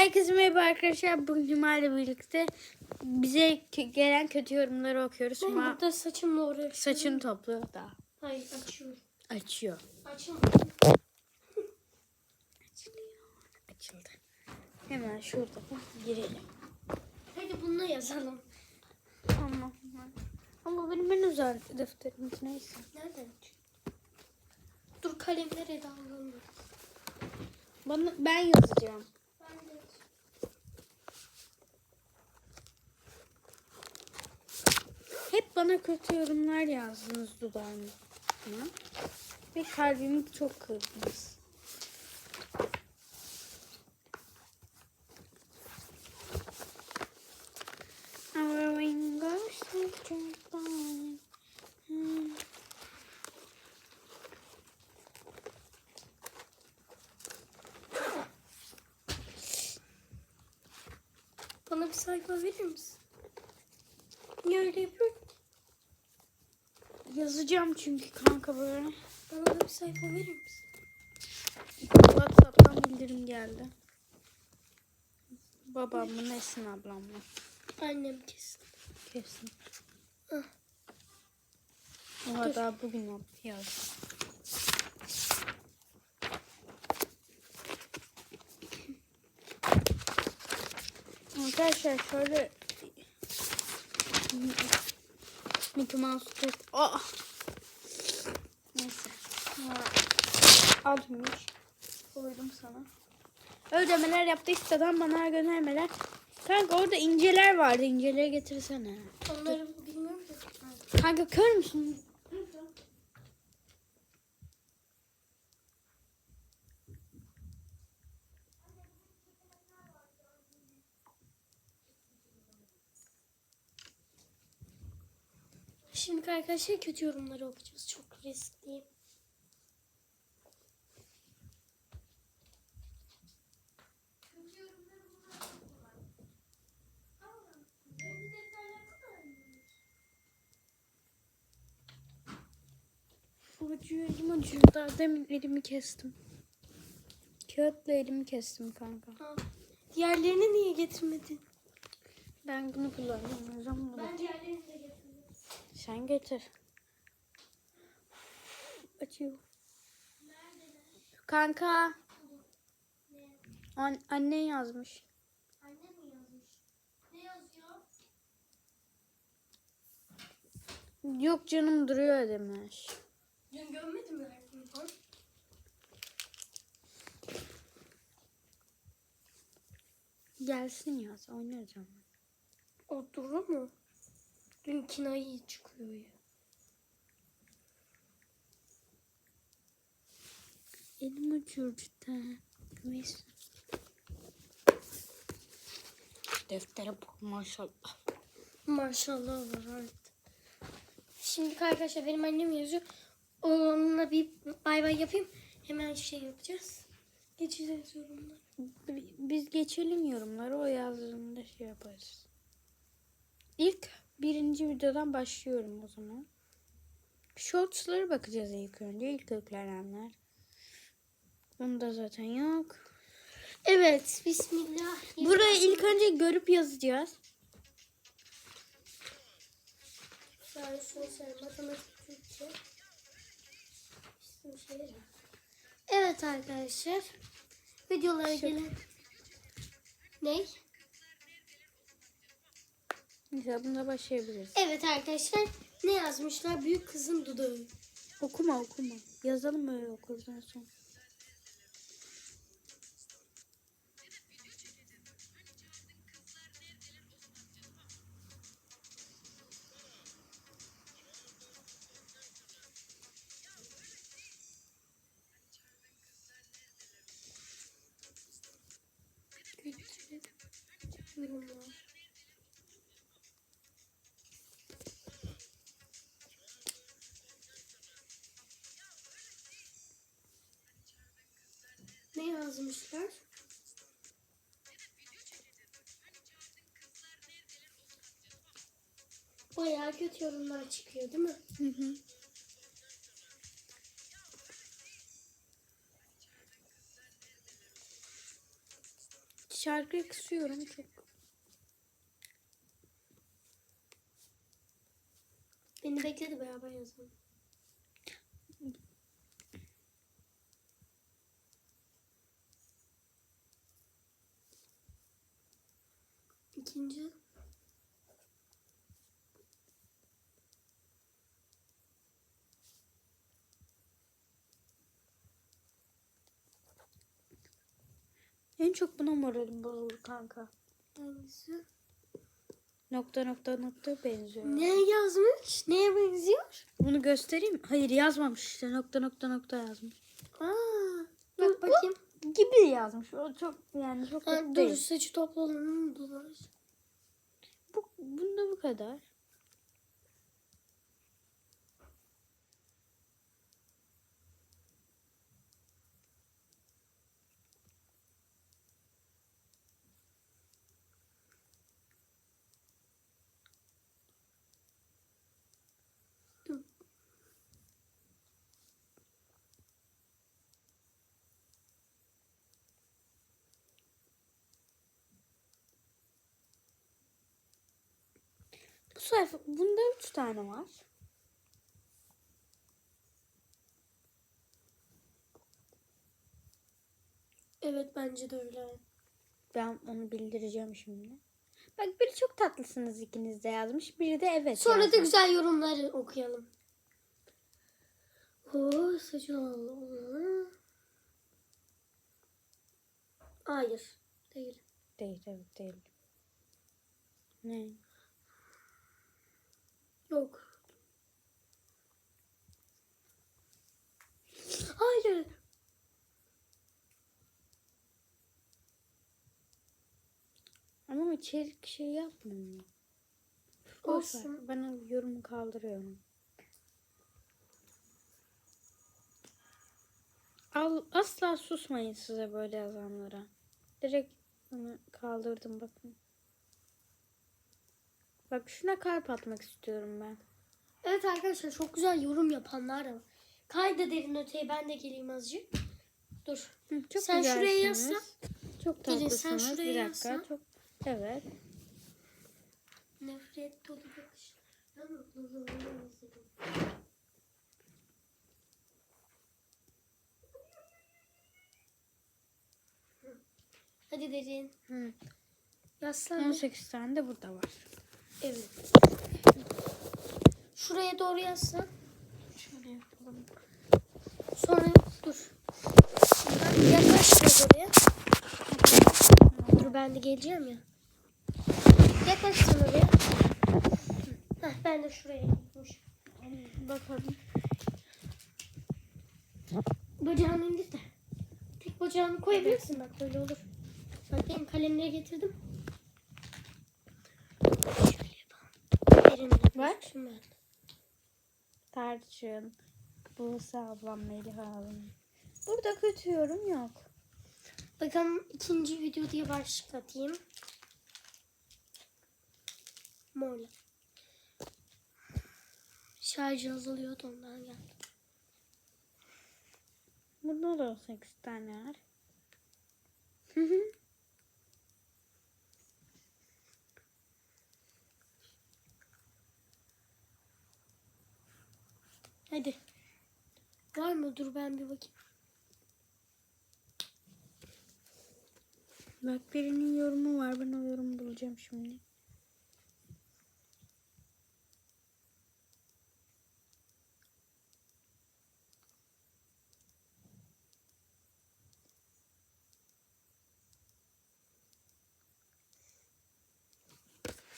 Herkese merhaba arkadaşlar. Bugün Cuma ile birlikte bize gelen kötü yorumları okuyoruz. Ben Cuma burada saçımla uğraşıyorum. saçını topluyor da Hayır açıyorum. açıyor. Açamadım. Açıldı. Hemen şurada girelim. Hadi bununla yazalım. Ama, ama benim en özel defterimiz neyse. Nereden? Dur kalemlere de alalım. Bana, ben yazacağım. Ben de Hep bana kötü yorumlar yazdınız dudağıma. Ve kalbimi çok kırdınız. Bana bir sayfa verir misin? Niye öyle yapıyorsun? Yazacağım çünkü kanka böyle. Bana da bir sayfa verir misin? WhatsApp'tan bildirim geldi. Babam mı Nesin ablam mı? Annem kesin. Kesin. Ah. Oha daha bugün yap- yaz. Arkadaşlar şöyle Mickey Mouse tut. Ah. Neyse. Ha, Almış. Koydum sana. Ödemeler yaptıysa da bana göndermeler. Kanka orada inceler vardı. İnceleri getirsene. Onları bilmiyorum ki. Kanka kör müsün? Şimdi arkadaşlar kötü yorumları okuyacağız. Çok riskliyim. Acıyor elim acıyor. Daha demin elimi kestim. Kağıtla elimi kestim kanka. Ha. Diğerlerini niye getirmedin? Ben bunu. Bunu. Ben diğerlerini de getirmedim. Sen getir. Acıyor. Kanka. An annen yazmış. Anne mi yazmış? Ne yazıyor? Yok canım duruyor demiş. Dün görmedin mi Gelsin yaz. Oynayacağım. O durur mu? Dün kinayı çıkıyor ya. Elim acıyor cidden. Neyse. Deftere bak maşallah. Maşallah var evet. Şimdi arkadaşlar benim annem yazıyor. Onunla bir bay bay yapayım. Hemen şey yapacağız. Geçeceğiz yorumları. Bi- Biz geçelim yorumları. O yazdığında şey yaparız. İlk birinci videodan başlıyorum o zaman. Shorts'lara bakacağız ilk önce. İlk yüklenenler. Bunda zaten yok. Evet. Bismillah. Burayı ilk önce görüp yazacağız. Tarih, sosyal, matematik, Türkçe. İsim şehir. Evet arkadaşlar. Videolara gelen... Ne? Neyse bunda başlayabiliriz. Evet arkadaşlar. Ne yazmışlar? Büyük kızın dudağı. Okuma okuma. Yazalım öyle okuruz en son. Yazmışlar? Bayağı kötü yorumlar çıkıyor değil mi? Hı hı. şarkıyı kısıyorum çok. Beni bekledi beraber yazalım. İkinci. En çok buna moralim bozuldu kanka. Hangisi? Nokta nokta nokta benziyor. Ne yazmış? Neye benziyor? Bunu göstereyim mi? Hayır yazmamış işte nokta nokta nokta yazmış. Aa, bak bakayım. Gibi yazmış. O çok yani çok Ha, dur saçı toplanın dolar. Bu, bunda bu kadar. Bu sayfa bunda üç tane var. Evet bence de öyle. Ben onu bildireceğim şimdi. Bak biri çok tatlısınız ikiniz de yazmış. Biri de evet Sonra da yazmış. güzel yorumları okuyalım. Oo, oldu. Hayır. Değil. Değil evet değil. Ne? Yok. Hayır. Ama içerik şey yapmıyor. Olsun. Ben o yorumu kaldırıyorum. Al, asla susmayın size böyle yazanlara. Direkt onu kaldırdım bakın. Bak şuna kalp atmak istiyorum ben. Evet arkadaşlar çok güzel yorum yapanlar da var. Kayda derin öteye ben de geleyim azıcık. Dur. Hı, çok Sen şuraya güzelsiniz. yazsan. Çok Gelin, sen tatlısınız. şuraya Bir dakika. yazsan. Çok... Evet. Nefret dolu bakış. Ben mutluluğunu özledim. Hadi derin. Hı. Yaslan. 18 tane de burada var. Evet. Şuraya doğru yazsan. Şöyle yapalım. Sonra dur. Şuradan yaklaş oraya. Dur ben de geleceğim ya. Yaklaş sen oraya. Heh, ben de şuraya gitmiş. Bakalım. Bacağını indir de. Tek bacağını koyabilirsin bak böyle olur. Bak benim kalemleri getirdim. Şöyle yapalım. Derin Bak. Ben. Tarçın. Buse ablam, Melih ablam. Burada kötü yorum yok. Bakalım ikinci video diye başlık atayım. Morla. Şarjı azalıyordu ondan geldi. Burada da 18 tane var. Hı hı. Hadi. Var mı? Dur ben bir bakayım. Bak birinin yorumu var. Ben o yorumu bulacağım şimdi.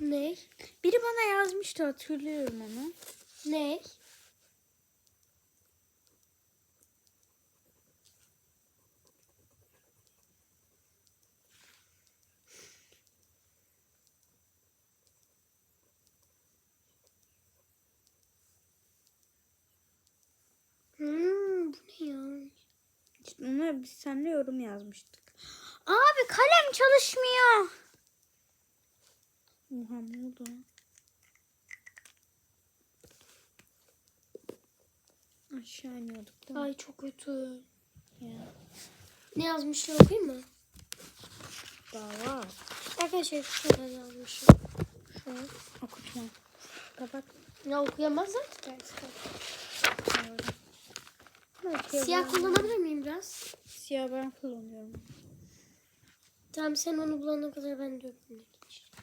Ne? Biri bana yazmıştı hatırlıyorum onu. Ne? Hmm, bu ne ya? Ona biz seninle yorum yazmıştık. Abi kalem çalışmıyor. Oha ne oldu? Aşağı iniyorduk değil mi? Ay çok kötü. Ya, Ne yazmışlar okuyayım mı? daha Arkadaşlar şu kadar yazmışım. Şu. Okutma. Kapat. Ya okuyamazlar ki ders. Siyah kullanabilir miyim biraz? Siyah ben kullanıyorum. Tamam sen onu bulana kadar ben de öbürüne geçeyim.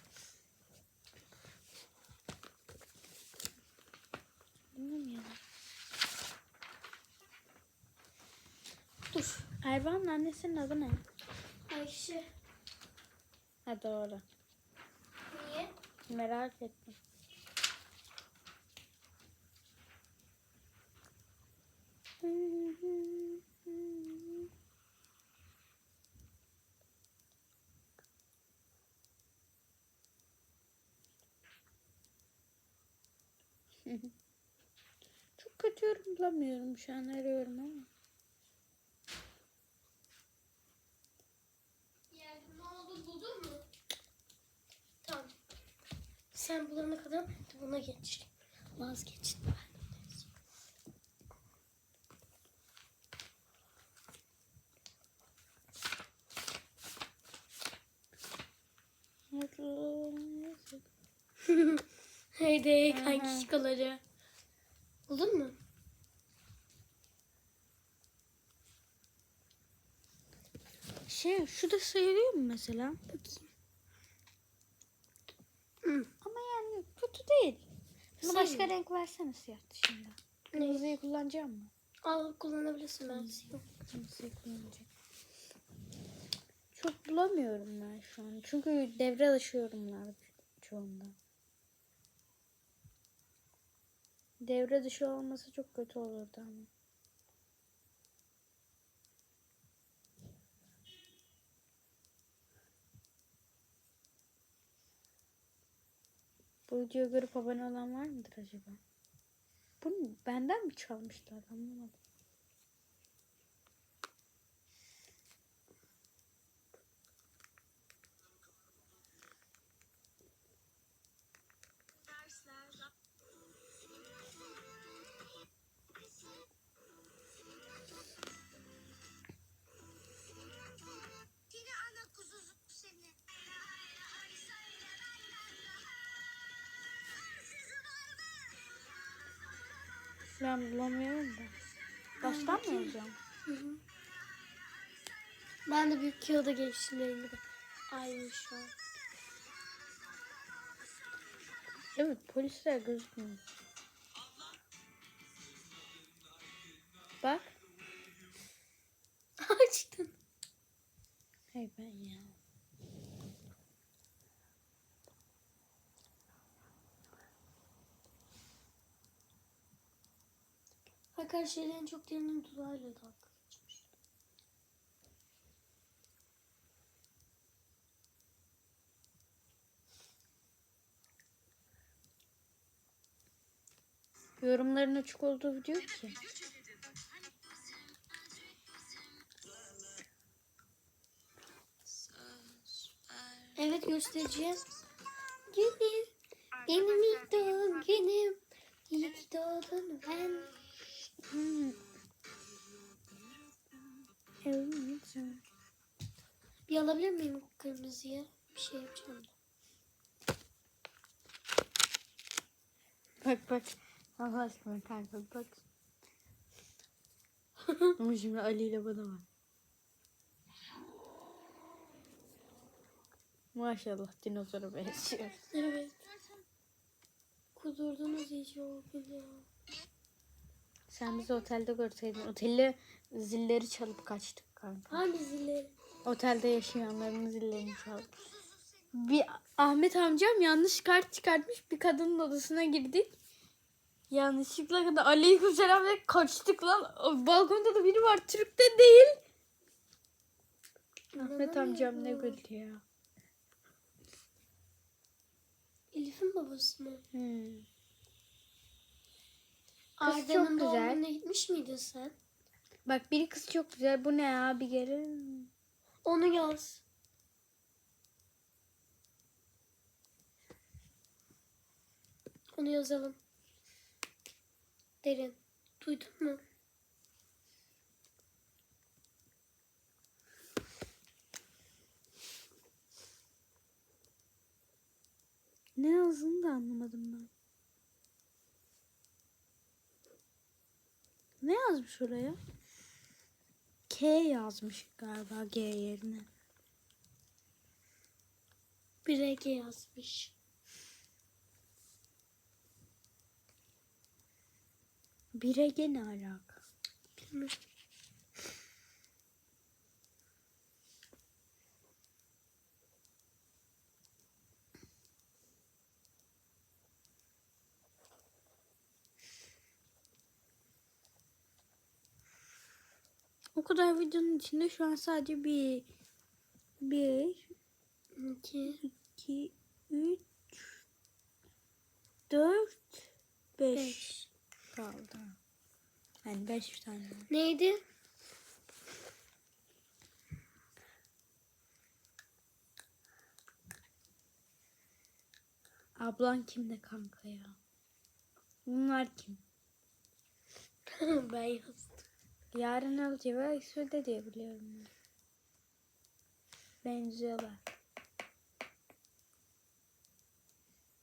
Bilmiyorum ya. Dur. Ervan'ın annesinin adı ne? Ayşe. Ha doğru. Niye? Merak ettim. Çok kötü yorum bulamıyorum şu an arıyorum ama. Yani ne oldu buldun mu? Tamam. Sen bulana kadar buna geçeyim. Vazgeçtim ben. Haydi Aha. kanki şikoları. Buldun mu? Şey şu da sayılıyor mu mesela? Bakayım. Ama yani kötü değil. Buna başka renk versene siyah dışında. Kırmızıyı kullanacağım mı? Al kullanabilirsin ben. Yok. Kırmızıyı kullanacağım. Çok bulamıyorum ben şu an. Çünkü devre dışı yorumlar çoğunda. Devre dışı olması çok kötü olurdu ama. Bu videoyu görüp abone olan var mıdır acaba? Bunu benden mi çalmışlar anlamadım. Ben bulamıyorum da. Baştan mı yazacağım? Hı hı. Ben de büyük kağıda. Aynı şu an. Evet polisler gözükmüyor. Bak. Açtın. Hey ben ya. Arkadaşlar en çok diğerinin dudağıyla dalga geçmiş. Yorumların açık olduğu video yok ki. Evet göstereceğim. Günüm. Benim ilk doğum günüm. İyi ki doğdun ben. Evet. Bir alabilir miyim kırmızıya? Bir şey yapacağım. Bak bak. Allah aşkına kanka bak. Ama şimdi Ali ile bana var. Maşallah dinozora benziyor. Evet. Kudurdunuz iyice o ya. Sen bizi otelde görseydin. Otelde zilleri çalıp kaçtık kanka. Hangi zilleri? Otelde yaşayanların zillerini çaldık. Bir Ahmet amcam yanlış kart çıkartmış. Bir kadının odasına girdik. Yanlışlıkla da aleykümselam ve kaçtık lan. O Balkonda da biri var. Türk de değil. Ahmet amcam ne güldü ya. Elif'in babası mı? Hmm. Kız çok Arda'nın güzel. doğumuna gitmiş miydin sen? Bak biri kız çok güzel. Bu ne ya bir kere? Onu yaz. Onu yazalım. Derin. Duydun mu? Ne yazdığını da anlamadım ben. Ne yazmış oraya? K yazmış galiba G yerine. Bir Ege yazmış. Bire G ne alaka? Bilmiyorum. O kadar videonun içinde şu an sadece bir, bir, İki. iki, üç, dört, beş, Beş. kaldı. Yani beş tane. Neydi? Ablan kimde kanka ya? Bunlar kim? ben yazdım. Yarın Alcı ve Exo'da diye biliyorum. ben. Benziyorlar.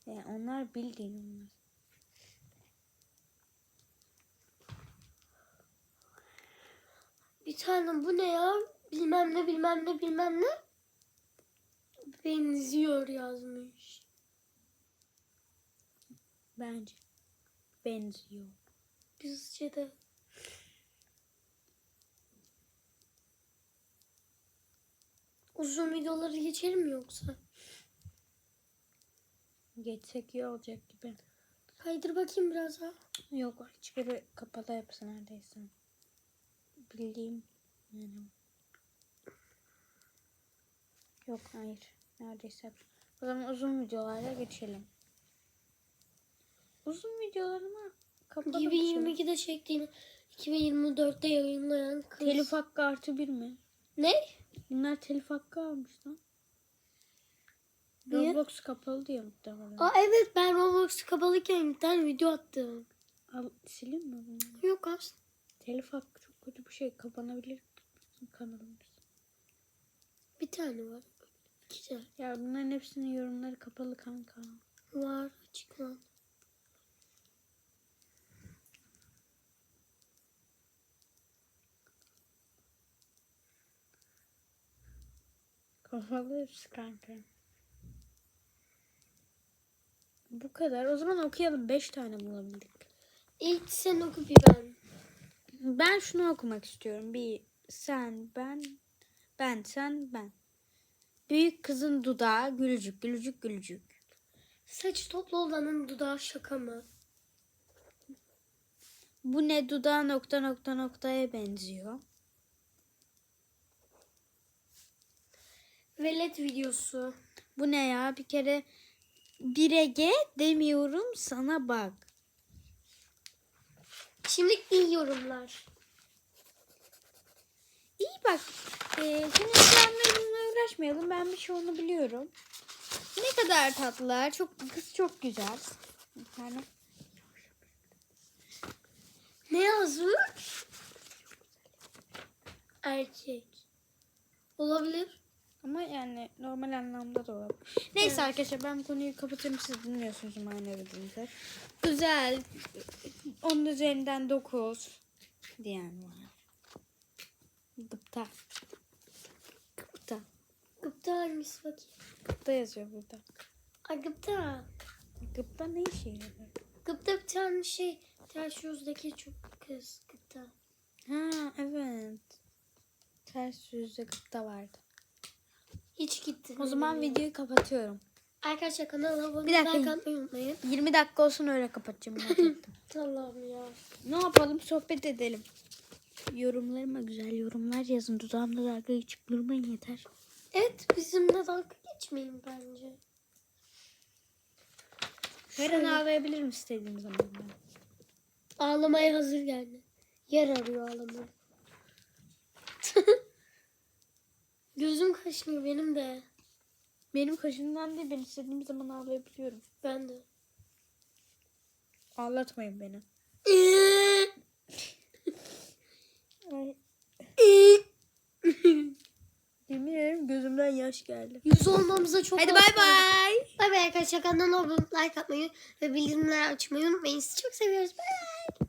Yani onlar bildiğin onlar. Bir tane bu ne ya? Bilmem ne bilmem ne bilmem ne. Benziyor yazmış. Bence. Benziyor. Bizce de. Uzun videoları geçelim mi yoksa? Geçsek iyi olacak gibi. Kaydır bakayım biraz daha. Yok hiçbiri kapalı yapısı neredeyse. Bildiğim yani. Yok hayır. Neredeyse. O zaman uzun videolara geçelim. Uzun videolarıma kapalı açıyorum. 2022'de çektiğim 2024'te yayınlayan kız. Telif hakkı artı bir mi? Ne? Bunlar telif hakkı almış lan. Niye? Roblox kapalı diye muhtemelen. Aa evet ben Roblox kapalıyken bir tane video attım. Al, sileyim mi bunu? Yok aslında. Telif hakkı çok kötü bir şey. Kapanabilir kanalımız. Bir tane var. İki tane Ya bunların hepsinin yorumları kapalı kanka. var açık lan. Kapalı hepsi kanka. Bu kadar. O zaman okuyalım. Beş tane bulabildik. İlk sen oku bir ben. Ben şunu okumak istiyorum. Bir sen, ben, ben, sen, ben. Büyük kızın dudağı gülücük, gülücük, gülücük. Saçı toplu olanın dudağı şaka mı? Bu ne dudağı nokta nokta noktaya benziyor. Velet videosu. Bu ne ya? Bir kere birege demiyorum sana bak. Şimdi iyi yorumlar. İyi bak. Ee, senin planlarınla uğraşmayalım. Ben bir şey onu biliyorum. Ne kadar tatlılar. Çok kız çok güzel. Bir. Ne yazmış? Erkek. Olabilir. Ama yani normal anlamda da olabilir. Neyse arkadaşlar ben bu konuyu kapatayım. Siz dinliyorsunuz manevrinizi. Güzel. Onun üzerinden 9 diyen var. Gıpta. Gıpta. Gıpta hangisi bakayım? Gıpta yazıyor burada. Ay gıpta. Gıpta ne işe yarıyor? Gıpta bir tane şey. Ters yüzdeki çok kız. Gıpta. Ha evet. Ters yüzde gıpta vardı. Hiç gitti. O zaman videoyu kapatıyorum. Arkadaşlar kanala abone Bir dakika. atmayı unutmayın. 20 dakika olsun öyle kapatacağım. merak ettim. Allah'ım ya. ne yapalım sohbet edelim. Yorumlarıma güzel yorumlar yazın. Dudağımda dalga geçip durmayın yeter. Evet bizimle dalga geçmeyin bence. Her an ağlayabilirim istediğim zaman ben. Ağlamaya hazır geldi. Yer arıyor ağlamaya. Gözüm kaşınıyor benim de. Benim kaşımdan değil ben istediğim zaman ağlayabiliyorum. Ben de. Ağlatmayın beni. Ay. Yemin ederim gözümden yaş geldi. Yüz olmamıza çok Hadi bay bay. Bay bay arkadaşlar kanalına abone like atmayı ve bildirimleri açmayı unutmayın. Sizi çok seviyoruz. Bay bay.